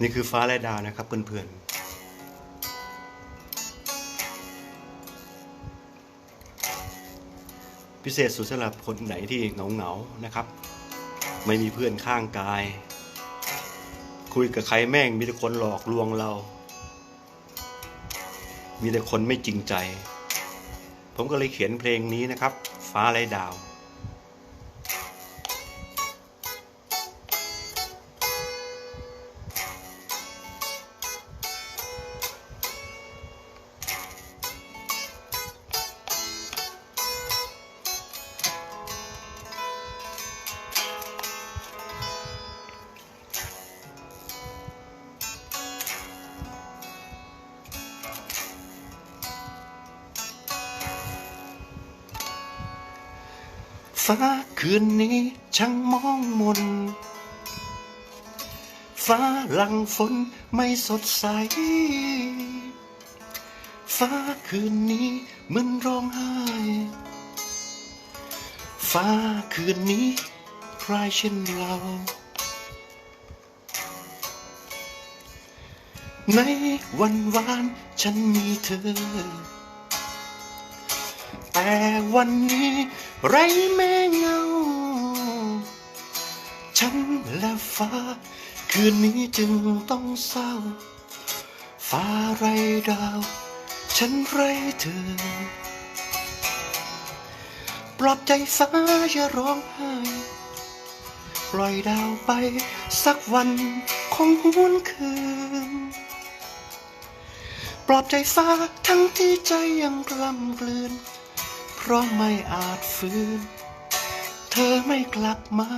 นี่คือฟ้าและดาวนะครับเพื่อนๆพิเศษสุดสำหรับคนไหนที่เหงาๆนะครับ ไม่มีเพื่อนข้างกาย คุยกับใครแม่งมีแต่คนหลอกลวงเรา มีแต่คนไม่จริงใจ ผมก็เลยเขียนเพลงนี้นะครับ ฟ้าและดาว ฟ้าคืนนี้ช่างมองมน ฟ้าหลังฝนไม่สดใส ฟ้าคืนนี้มือนร้องไห้ ฟ้าคืนนี้พรเช่นเรา ในวันวานฉันมีเธอ แต่วันนี้ไรแม่เงา ฉันและฟ้า คืนนี้จึงต้องเศร้า ฟ้าไรดาว ฉันไรเธอ ปลอบใจฟ้าอย่าร้องไห้ ปล่อยดาวไปสักวันคงหวนคืน ปลอบใจฟ้าทั้งที่ใจยังกล้ำกลืน เพราะไม่อาจฟื้น เธอไม่กลับมา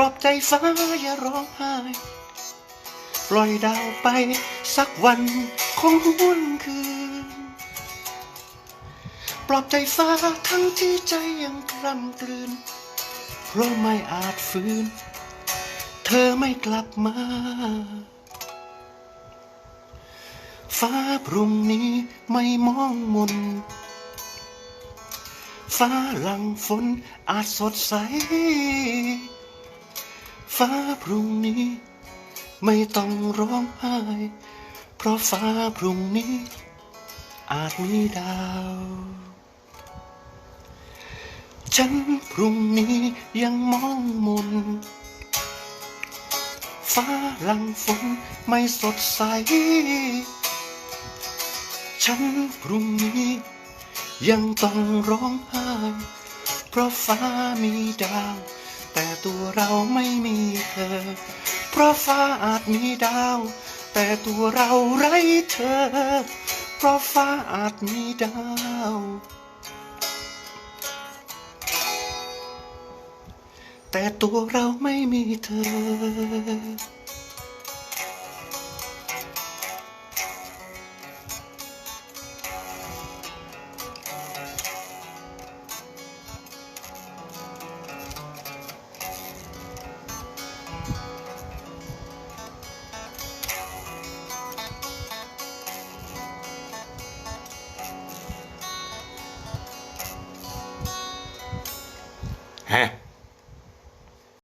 ปลอบใจฟ้าอย่าร้องไห้ปล่อยดาวไปสักวันคงหวนคืน ปลอบใจฟ้าทั้งที่ใจยังกล้ำกลืน เพราะไม่อาจฝืนเธอไม่กลับมา ฟ้าพรุ่งนี้ไม่มองมน ฟ้าหลังฝนอาจสดใส ฟ้าพรุ่งนี้ ไม่ต้องร้องไห้ เพราะฟ้าพรุ่งนี้ อาจมีดาว ฉันพรุ่งนี้ยังมองมน ฟ้าหลังฝนไม่สดใส ฉันพรุ่งนี้ ยังต้องร้องไห้ เพราะฟ้ามีดาว แต่ตัวเราไม่มีเธอ เพราะฟ้าอาจมีดาว แต่ตัวเราไร้เธอ เพราะฟ้าอาจมีดาวแต่ตัวเราไม่มีเธอ ฮะ